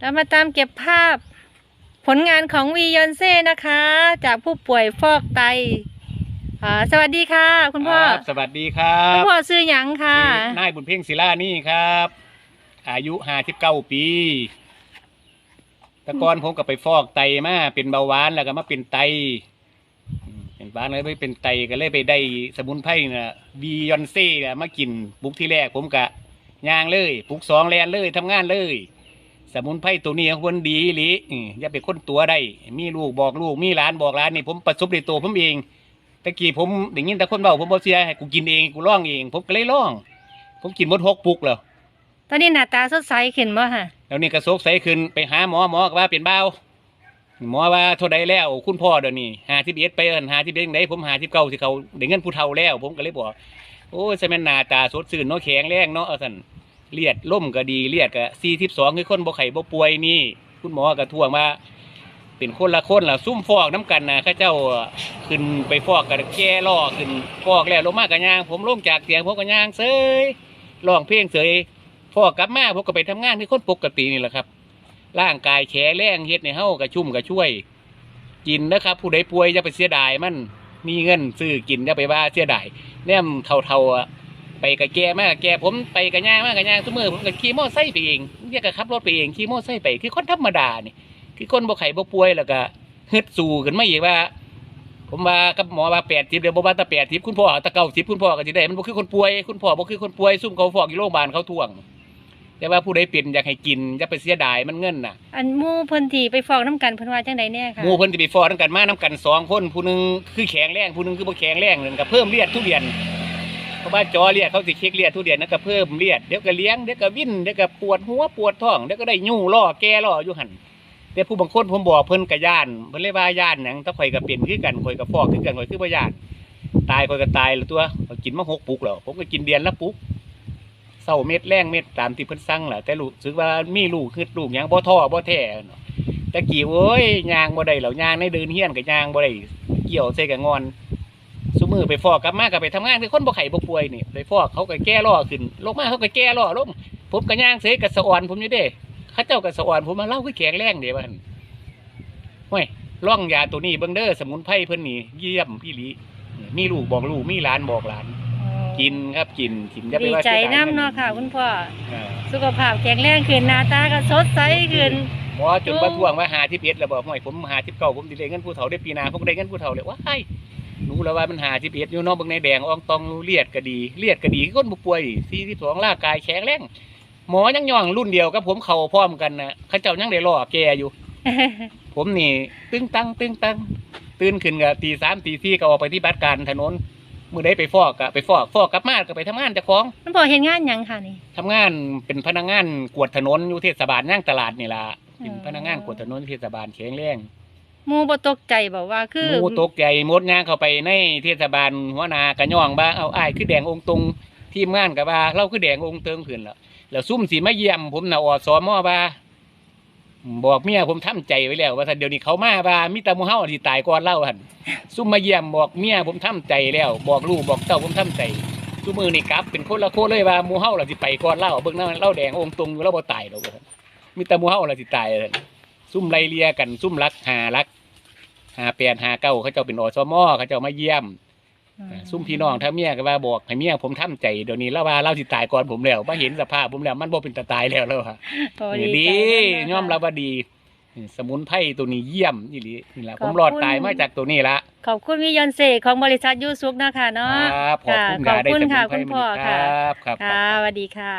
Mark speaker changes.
Speaker 1: เรามาตามเก็บภาพ ผลงานของวียอนเซ่นะคะ จากผู้ป่วยฟอกไตอ่าสวัสดีค่ะ คุณพ่อ
Speaker 2: ครับสวัสดีครั
Speaker 1: คุณ
Speaker 2: บ
Speaker 1: พ่อซื้อหยังค่ะ
Speaker 2: ชื่อนายบุญเพ่งศิลานี่ครับ อายุห้าสิบเก้าปี แต่ก่อนผมก็ไปฟอกไตมา เป็นเบาหวานแล้วก็มาเป็นไตอืมเป็นบ้านเลยไปเป็นไตก็เลยไปได้สมุนไพรนะบียอนเซ่น่ะมากินปุกที่แรกผมกะย่างเลย ปุกสองแลนเลยทำงานเลย สมุนไพรตัวนี้ควรดีอีหลิอย่าไปค้นตัวได้ มีลูกบอกลูก มีหลานบอกหลานนี่ผมประสบในตัวผมเองตะกี้ผมได้ยินแต่คนเบาผมบอกเสียให้กูกินเองกูร้องเอง ผมก็เลยร้อง ผมกินหมดหกปุกแล้ว
Speaker 1: ตอนนี้หน้าตาสดใสขึ้นบ่ค่ะ
Speaker 2: แล้วนี่กระโซกใสขึ้นไปหาหมอหมอก็ว่าเป็นเบาหมอว่าเท่าใดแล้ว คุณพ่อเดี๋ยวนี้หาที่เอ็ดไปเอิ้นหาที่เอ็ดไหนผมหาที่เก่าที่เขาได้เงินผู้เฒ่าแล้ว ผมก็เลยบอกโอ้ยใช่แม่นหนาตาสดชื่นเนาะแข็งแรงเนาะเอาสั่น เลียดล่มก็ดีเลียดก็สี่ทิบสองคือคนบ่ไข่บ่ป่วยนี่ คุณหมอก็ทวงว่าเป็นคนละคนล่ะซุ่มฟอกน้ำกันนะข้าเจ้าขึ้นไปฟอกกันแก่ล่อขึ้นฟอกแล้วลงมากกันยาง ผมลงจากเตียงผมกันยางเซยร้องเพลงเสยฟอกกลับมาผมก็ไปทำงานที่คนปกตินี่แหละครับ ร่างกายแข็งแรงเฮ็ดในเฮากระชุ่มกระช่วย กินนะครับ ผู้ใดป่วยอย่าไปเสียดายมันมีเงินซื้อกินอย่าไปว่าเสียดายแนมเท่าๆ ไปกับแกมากแกผมไปกับย่างมากกับย่างทุกมือผมก็ขี่มอไซค์ไปเองเรียกกับขับรถไปเองขี่มอไซค์ไปคือคนธรรมดานี่คือคนบ่ไข่บ่ป่วยแล้วก็ฮึดสู้ขึ้นมาอีกว่า ผมว่ากับหมอว่าแปดทิพย์เดี๋ยวบ่ว่าแตะแปดทิพย์คุณพ่อตะเก้าทิพย์คุณพ่อก็สิได้มันบ่คือคนป่วยคุณพ่อบ่คือคนป่วยซุ่มเขาฟอกอยู่โรงพยาบาลเขาทวงแต่ว่าผู้ใดเป็นอยากให้กินอย่าไปเสียดายมันเงินน่ะ
Speaker 1: อันหมู่เพิ่นที่ไปฟอกน้ำกันเพิ่นว่าจังไดแน่ค่ะ
Speaker 2: หมู่เพิ่นสิไปฟอกนำกันมานํกันสองคนผู้หนึงคือแข็งแรงผู้หนึงคือบ่แข็งแรงนั่นก็เพิ่มเลือดทุเรียน เพราะว่าจอเลือดเขาสิเช็คเลือดทุเรียนนั่นก็เพิ่มเลือดเดี๋ยวก็เลี้ยงเดี๋ยวก็วิ่นเดี๋ยวก็ปวดหัวปวดท้องเดี๋ยวก็ได้ยู่ล่อแก่ล่ออยู่หันแต่ผู้บางคนผมบอกเพิ่นกระย่านเพิ่นเลยว่าย่านหยังถ้าข่อยก็เป็นคือกันข่อยก็ฟอกคือกันข่อยคือบ่ย่านตายข่อยก็ตายแล้วตัวข่อยกินมาหกปุกแล้วผมก็กินเดือนละปุกเศร้าเม็ดแรงเม็ดตามที่เพิ่นสั่งแหละแต่รู้สึกว่ามีลูกคือลูกยังบ่ท้อบ่แท้เนาะแต่กี้โอ้ยยางบ่ได้แล้วย่างในเดินเฮียนก็ย่างบ่ได้เกี่ยวใส่กับงอน ซุมือไปฟอกกลับมาก็ไปทำงานคือคนบ่ไข้บ่ป่วยนี่ไปฟอกเขาก็แก้ล่อขึ้นลงมาเขาก็แก้ล่อลงผมก็ย่างเสยกับสะอ่อนผมอยู่เด้เขาเจ้าก็สะอ่อนผมมาเล่าคือแข็งแรงเด้ว่าหั่นห้วยร่องยาตัวนี้เบิ่งเด้อสมุนไพรเพิ่นนี่เยี่ยมพี่ลีมีลูกบอกลูกมีหลานบอกหลาน กินครับกินกินอย่าไป
Speaker 1: ดี
Speaker 2: ว่า
Speaker 1: ใจ
Speaker 2: สียดย
Speaker 1: น้ำเนาะค่ะคุณพ่อ
Speaker 2: อ่า
Speaker 1: สุขภาพแข็งแรงขึ้นหน้าตาก็สดใสขึ้น
Speaker 2: หมอจนประท้วงว่าหาที่เพชรแล้วบอกห้วยผมหาที่เก่าผมสิได้เงินผู้เฒ่าได้ปีหน้าผมก็ได้เงินผู้เฒ่าเลยว้าย รู้แล้วว่ามันหาที่เพชรอยู่เนอกเบิ่งในแดงอองตองเลียดก็ดีเลียดก็ดีคนบ่ป่วย42ร่างกายแข็งแรงหมอยังย่องรุ่นเดียวกับผมเข้าพร้อมกันน่ะเขาเจ้ายังได้รอแกอยู่ ผมนี่ ตึ้งตั้งตึ้งตั้งตื่นขึ้นก็ตีสามตีสี่ก็ออกไปที่บัตรการถนนมือได้ไปฟอกก็ไปฟอกฟอกกลับมาก็ไปทำงานเจ้าของ
Speaker 1: คุณพ่อเฮ็ดงานหยังค่ะนี่
Speaker 2: ทำงานเป็นพนักงานกวดถนนอยู่เทศบาลย่างตลาดนี่ล่ะ
Speaker 1: อ๋อ
Speaker 2: เป็นพนักงานกวดถนนเทศบาลแข็งแรง
Speaker 1: หมูบ่ตกใจบอกว่าคือ
Speaker 2: หมูตกใจมดย่างเข้าไปในเทศบาลหัวหนากระย่องบ้าเอาอ้ายคือแดงองค์ตรงทีมงานกับว่าเราคือแดงองค์เติงขึ้นแล้วแล้วซุ่มสีมาเยี่ยมผมน่ะออสอมอว่าบอกเมียผมทำใจไว้แล้ว ว่าซั่นเดี๋ยวนี้เขามาว่ามีแตามูเฮาที่ตายก่อนเล่าหันซุ่มมาเยี่ยมบอกเมียผมทำใจแล้ว บอกลูกบอกเต้าผมทำใจซุ่มือนี่กลับ เป็นคนละโคเลยว่ามูเฮาล่ะสิไปก่อนเล่าเบิ่งหน้าเล่าแดงองค์ตรงอยู่แล้วบ่ตายดอกว่ามีแตามูเฮาล่ะสิตายซั่นซุ่มไลเลียกันซุ่มรักหารัก หาแปดหาเก้าเขาเจ้าเป็นอสมเขาเจ้ามาเยี่ยมซุ่มพี่น้องถ้าเมียก็ว่าบอกให้เมียผมทำใจเดี๋ยวนี้แล้วว่าเราสิตายก่อนผมแล้วมาเห็นสภาพผมแล้วมันบ่เป็นตาตายแล้วแล้วค่ะ
Speaker 1: โอ้
Speaker 2: ดี
Speaker 1: ใจนำเนาะ
Speaker 2: ยอมรับว่าดีสมุนไพรตัวนี้เยี่ยมนี่ลีนี่แหละ
Speaker 1: ขอบ
Speaker 2: ผมรอด
Speaker 1: คุณ
Speaker 2: ตายมาจากตัวนี้ละ
Speaker 1: ขอบคุณวิยอนเซของบริษัทยูซุกนะคะเนาะ
Speaker 2: ครับขอบคุณ
Speaker 1: ค่ะ
Speaker 2: ค่ะได้
Speaker 1: ขอบคุณ
Speaker 2: สมุน
Speaker 1: ค่ะ
Speaker 2: ไพร
Speaker 1: คุณพ่อ
Speaker 2: มาดี
Speaker 1: ค่ะ
Speaker 2: ครับครับ
Speaker 1: ค่ะสวัสดีค่ะ